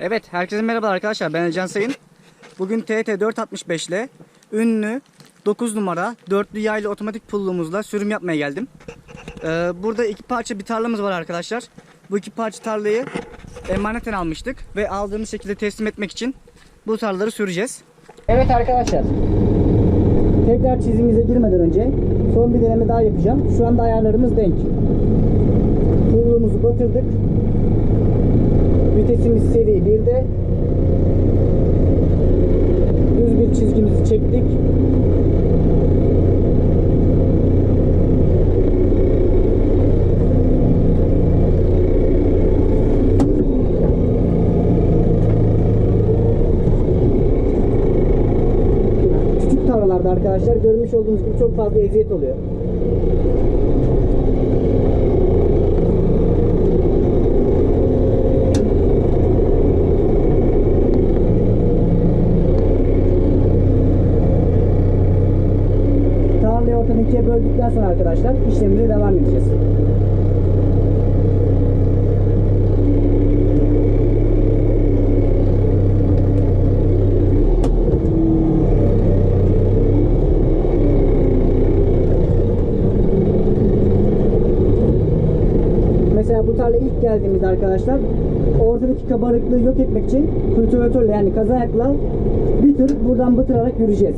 Evet, herkese merhaba arkadaşlar. Ben Can Sayın. Bugün TT 465 ile ünlü 9 numara dörtlü yaylı otomatik pulluğumuzla sürüm yapmaya geldim. Ee, burada iki parça bir tarlamız var arkadaşlar. Bu iki parça tarlayı emaneten almıştık ve aldığımız şekilde teslim etmek için bu tarlaları süreceğiz. Evet arkadaşlar. Tekrar çizimize girmeden önce son bir deneme daha yapacağım. Şu anda ayarlarımız denk. Pulluğumuzu batırdık. Vitesimiz seri 1'de. Düz bir çizgimizi çektik. Arkadaşlar görmüş olduğunuz gibi çok fazla eziyet oluyor. Tarlayı böldükten sonra arkadaşlar işlemimize devam edeceğiz. Mesela bu tarla ilk geldiğimizde arkadaşlar ortadaki kabarıklığı yok etmek için kultivatörle yani kazayakla bir tır buradan batırarak yürüyeceğiz.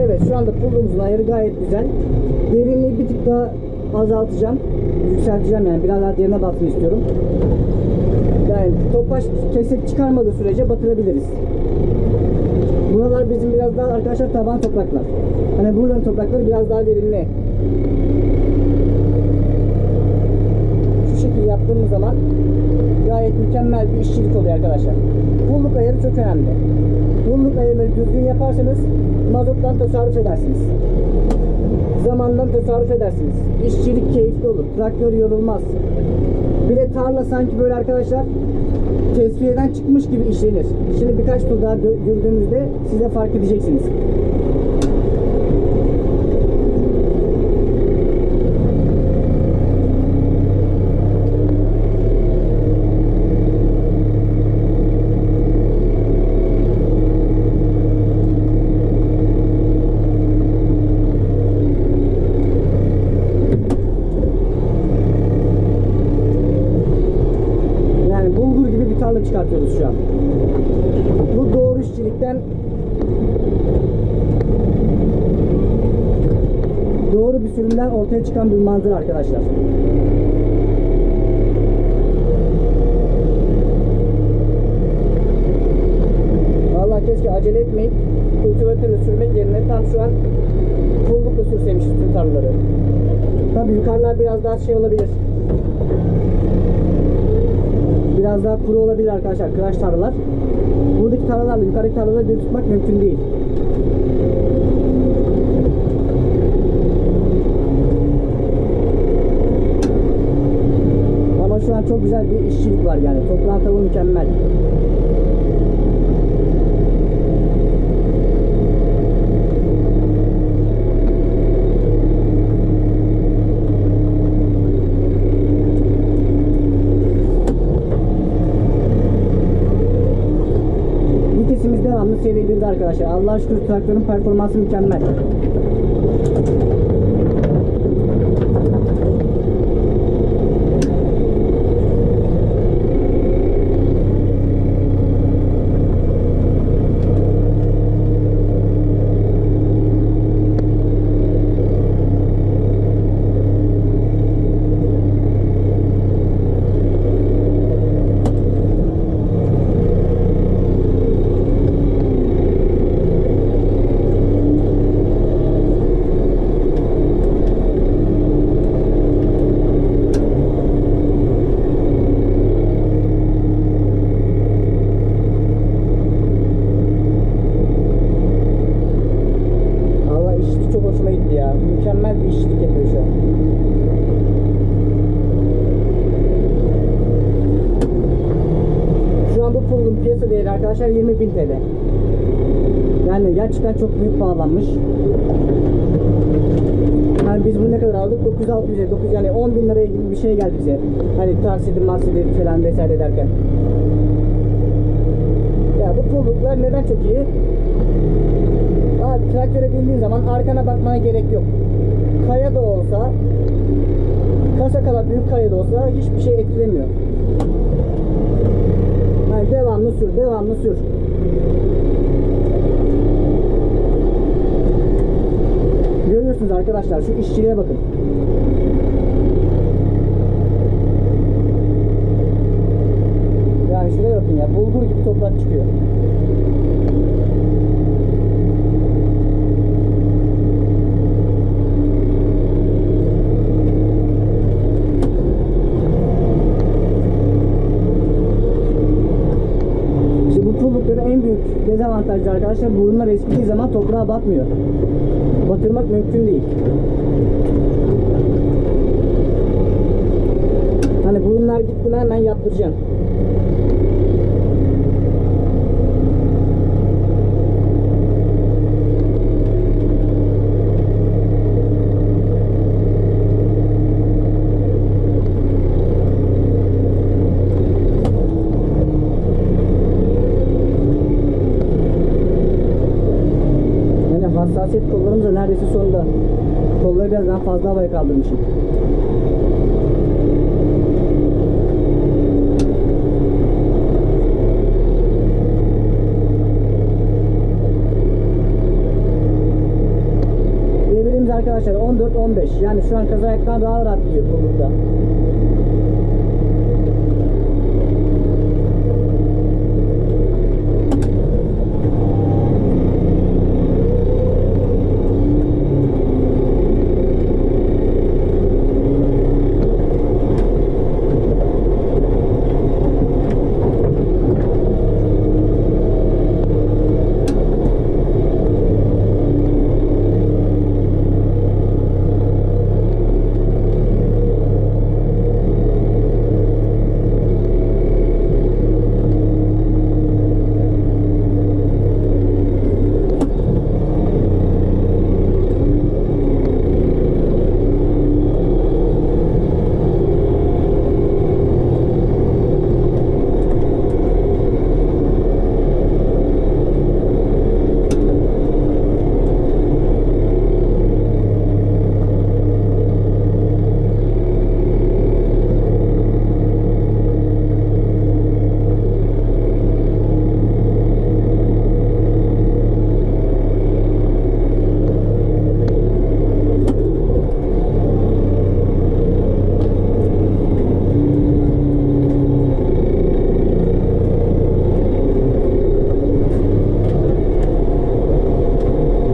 Evet şu anda pulumuzun ayarı gayet güzel. Derinliği bir tık daha azaltacağım. Yükselteceğim yani biraz daha derine batsın istiyorum. Yani topaç kesek çıkarmadığı sürece batırabiliriz. Buralar bizim biraz daha arkadaşlar taban topraklar. Hani buraların toprakları biraz daha derinli. Şekilde yaptığımız zaman gayet mükemmel bir işçilik oluyor arkadaşlar. Pulluk ayarı çok önemli. Pulluk ayarını düzgün yaparsanız mazottan tasarruf edersiniz. Zamandan tasarruf edersiniz. İşçilik keyifli olur. Traktör yorulmaz. Bir de tarla sanki böyle arkadaşlar tesviyeden çıkmış gibi işlenir. Şimdi birkaç tur daha yürüdüğümüzde size fark edeceksiniz. Yani tarla çıkartıyoruz şu an. Bu doğru işçilikten doğru bir sürümden ortaya çıkan bir manzara arkadaşlar. Vallahi keşke acele etmeyip kultivatörle sürmek yerine tam şu an pullukla sürseymişiz tüm tarlaları. Tabii yukarılar biraz daha şey olabilir. Biraz daha kuru olabilir arkadaşlar kıraç tarlalar. Buradaki tarlalarla yukarıdaki tarlaları bir tutmak mümkün değil. Ama şu an çok güzel bir işçilik var yani. Toprağın tavuğu mükemmel. Seri 1'de arkadaşlar. Allah'a şükür traktörün performansı mükemmel. Avantajı arkadaşlar 20.000 TL. Yani gerçekten çok büyük pahalanmış. Yani biz bunu ne kadar aldık? 9-600'e, 9 yani 10 bin liraya gibi bir şey geldi bize. Hani taksidi, maksidi falan vesaire derken. Ya bu pulluklar neden çok iyi? Abi traktöre bindiğin zaman arkana bakmana gerek yok. Kaya da olsa, kasa kadar büyük kaya da olsa hiçbir şey etkilemiyor. Yani devamlı sür, devamlı sür. Görüyorsunuz arkadaşlar şu işçiliğe bakın. Yani şuraya bakın ya bulgur gibi toprak çıkıyor. En büyük dezavantajı arkadaşlar burunlar eskidiği zaman toprağa batmıyor. Batırmak mümkün değil. Hani burunlar gitti hemen yaptıracaksın. Ben fazla havaya kaldırmışım. Devrimiz arkadaşlar 14-15 yani şu an kaza ayaktan daha rahat gidiyor kollukta.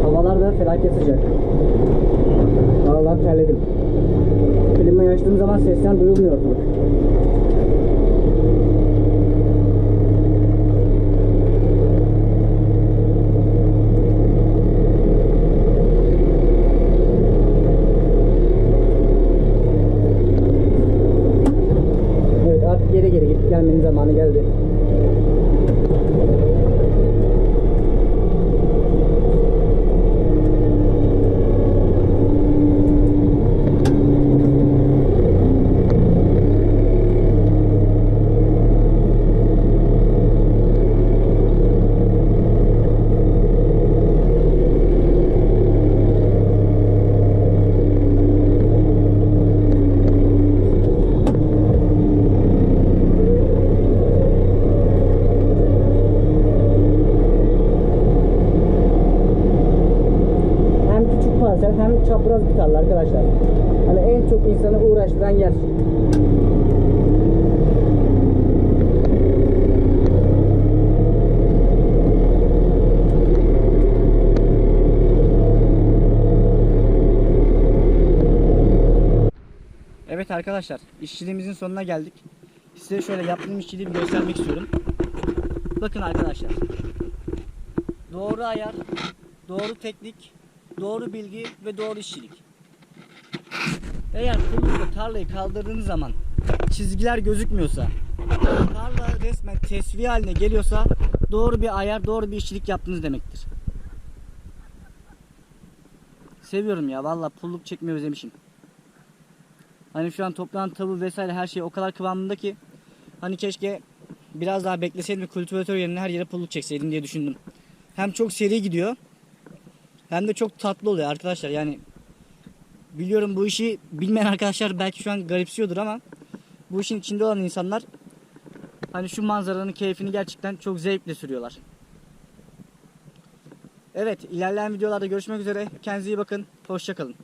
Havalar da felaket sıcak. Vallahi terledim. Klimayı açtığım zaman sesten duyulmuyor ortalık. Evet artık geri geri gidip gelmenin zamanı geldi. Hem çapraz bir arkadaşlar. Hani en çok insanı uğraştıran yer. Evet arkadaşlar işçiliğimizin sonuna geldik. Size şöyle yaptığım işçiliği göstermek istiyorum. Bakın arkadaşlar. Doğru ayar, doğru teknik, doğru bilgi ve doğru işçilik. Eğer kulüpte tarlayı kaldırdığınız zaman çizgiler gözükmüyorsa, tarla resmen tesviye haline geliyorsa doğru bir ayar, doğru bir işçilik yaptınız demektir. Seviyorum ya valla pulluk çekmeyi özlemişim. Hani şu an toprağın tavuğu vesaire her şey o kadar kıvamında ki hani keşke biraz daha bekleseydim ve kültivatör yerine her yere pulluk çekseydim diye düşündüm. Hem çok seri gidiyor hem de çok tatlı oluyor arkadaşlar yani biliyorum bu işi bilmeyen arkadaşlar belki şu an garipsiyordur ama bu işin içinde olan insanlar hani şu manzaranın keyfini gerçekten çok zevkle sürüyorlar. Evet ilerleyen videolarda görüşmek üzere. Kendinize iyi bakın. Hoşçakalın.